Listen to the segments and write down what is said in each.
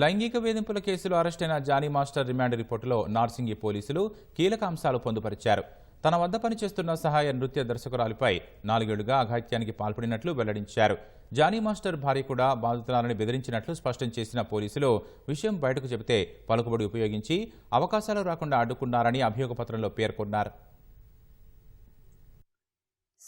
లైంగిక వేధింపుల కేసులో అరెస్టైన జానీ మాస్టర్ రిమాండ్ రిపోర్టులో నార్సింగి పోలీసులు కీలక అంశాలు పొందుపరిచారు. తన వద్ద పనిచేస్తున్న సహాయ నృత్య దర్శకురాలిపై నాలుగేళ్ళుగా అఘాయిత్యానికి పాల్పడినట్లు వెల్లడించారు. జానీ మాస్టర్ భార్య కూడా బాధితురాలని బెదిరించినట్లు స్పష్టం చేసిన పోలీసులు విషయం బయటకు చెబితే పలుకుబడి ఉపయోగించి అవకాశాలు రాకుండా అడ్డుకున్నారని అభియోగపత్రంలో పేర్కొన్నారు.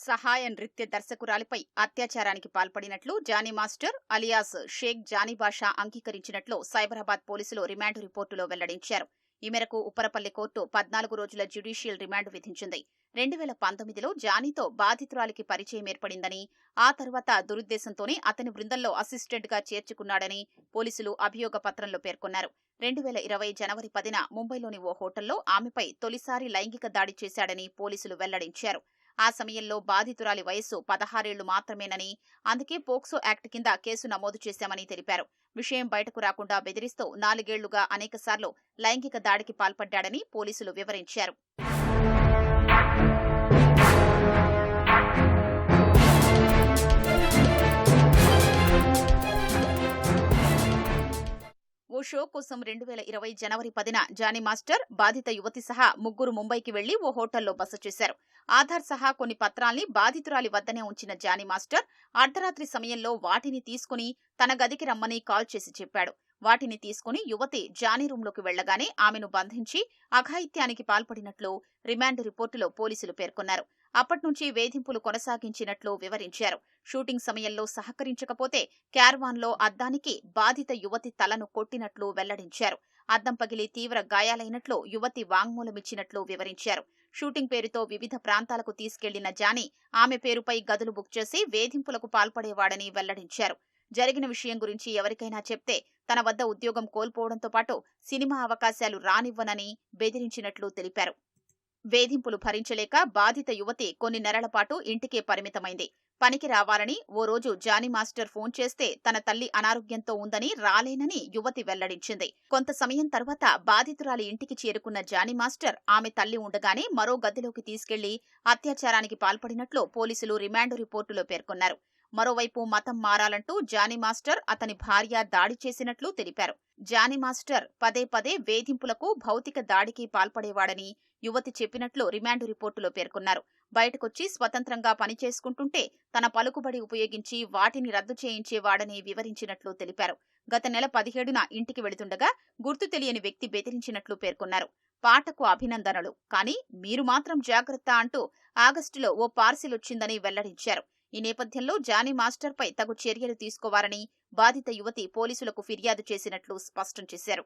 సహాయ నృత్య దర్శకురాలిపై అత్యాచారానికి పాల్పడినట్లు Johnny master alias Sheikh Johnny Basha అంగీకరించినట్లు సైబరాబాద్ పోలీసులు రిమాండ్ రిపోర్టులో వెల్లడించారు. ఈ మేరకు ఉప్పరపల్లి కోర్టు పద్నాలుగు రోజుల జ్యుడిషియల్ రిమాండ్ విధించింది. రెండు వేల పంతొమ్మిదిలో జానీతో బాధితురాలికి పరిచయం ఏర్పడిందని ఆ తర్వాత దురుద్దేశంతోనే అతని బృందంలో అసిస్టెంట్గా చేర్చుకున్నాడని పోలీసులు అభియోగ పత్రంలో పేర్కొన్నారు. రెండు వేల ఇరవై జనవరి పదిన ముంబైలోని ఓ హోటల్లో ఆమెపై తొలిసారి లైంగిక దాడి చేశాడని పోలీసులు వెల్లడించారు. ఆ సమయంలో బాధితురాలి వయస్సు పదహారేళ్ళు మాత్రమేనని అందుకే పోక్సో యాక్ట్ కింద కేసు నమోదు చేశామని తెలిపారు. విషయం బయటకు రాకుండా బెదిరిస్తూ నాలుగేళ్ళుగా అనేకసార్లు లైంగిక దాడికి పాల్పడ్డాడని పోలీసులు వివరించారు. ఓ షో కోసం రెండు వేల ఇరవై జనవరి పదిన జానీ మాస్టర్ బాధిత యువతి సహా ముగ్గురు ముంబైకి వెళ్ళి ఓ హోటల్లో బస చేశారు. ఆధార్ సహా కొన్ని పత్రాల్ని బాధితురాలి వద్దనే ఉంచిన జానీ మాస్టర్ అర్ధరాత్రి సమయంలో వాటిని తీసుకుని తన గదికి రమ్మని కాల్ చేసి చెప్పాడు. వాటిని తీసుకుని యువతి జానీ రూంలోకి వెళ్ళగానే ఆమెను బంధించి అఘాయిత్యానికి పాల్పడినట్లు రిమాండ్ రిపోర్టులో పోలీసులు పేర్కొన్నారు. అప్పట్నుంచి వేధింపులు కొనసాగించినట్లు వివరించారు. షూటింగ్ సమయంలో సహకరించకపోతే క్యార్వాన్లో అద్దానికి బాధిత యువతి తలను కొట్టినట్లు వెల్లడించారు. అద్దం పగిలి తీవ్ర గాయాలైనట్లు యువతి వాంగ్మూలమిచ్చినట్లు వివరించారు. షూటింగ్ పేరుతో వివిధ ప్రాంతాలకు తీసుకెళ్ళిన జానీ ఆమె పేరుపై గదులు బుక్ చేసి వేధింపులకు పాల్పడేవాడని వెల్లడించారు. జరిగిన విషయం గురించి ఎవరికైనా చెప్తే తన వద్ద ఉద్యోగం కోల్పోవడంతో పాటు సినిమా అవకాశాలు రానివ్వనని బెదిరించినట్లు తెలిపారు. వేధింపులు భరించలేక బాధిత యువతి కొన్ని నెలల పాటు ఇంటికే పరిమితమైంది. పనికి రావాలని ఓ రోజు జానీ మాస్టర్ ఫోన్ చేస్తే తన తల్లి అనారోగ్యంతో ఉందని రాలేనని యువతి వెల్లడించింది. కొంత సమయం తర్వాత బాధితురాలి ఇంటికి చేరుకున్న జానీ మాస్టర్ ఆమె తల్లి ఉండగానే మరో గదిలోకి తీసుకెళ్ళి అత్యాచారానికి పాల్పడినట్లు పోలీసులు రిమాండ్ రిపోర్టులో పేర్కొన్నారు. మరోవైపు మతం మారాలంటూ జానీ మాస్టర్ అతని భార్య దాడి చేసినట్లు తెలిపారు. జానీ మాస్టర్ పదే పదే వేధింపులకు భౌతిక దాడికి పాల్పడేవాడని యువతి చెప్పినట్లు రిమాండ్ రిపోర్టులో పేర్కొన్నారు. బయటకొచ్చి స్వతంత్రంగా పనిచేసుకుంటుంటే తన పలుకుబడి ఉపయోగించి వాటిని రద్దు చేయించేవాడని వివరించినట్లు తెలిపారు. గత నెల పదిహేడున ఇంటికి వెళుతుండగా గుర్తు తెలియని వ్యక్తి బెదిరించినట్లు పేర్కొన్నారు. పాటకు అభినందనలు. కానీ మీరు మాత్రం జాగ్రత్త అంటూ ఆగస్టులో ఓ పార్సిల్ వచ్చిందని వెల్లడించారు. ఈ నేపథ్యంలో జానీ మాస్టర్పై తగు చర్యలు తీసుకోవాలని బాధిత యువతి పోలీసులకు ఫిర్యాదు చేసినట్లు స్పష్టం చేశారు.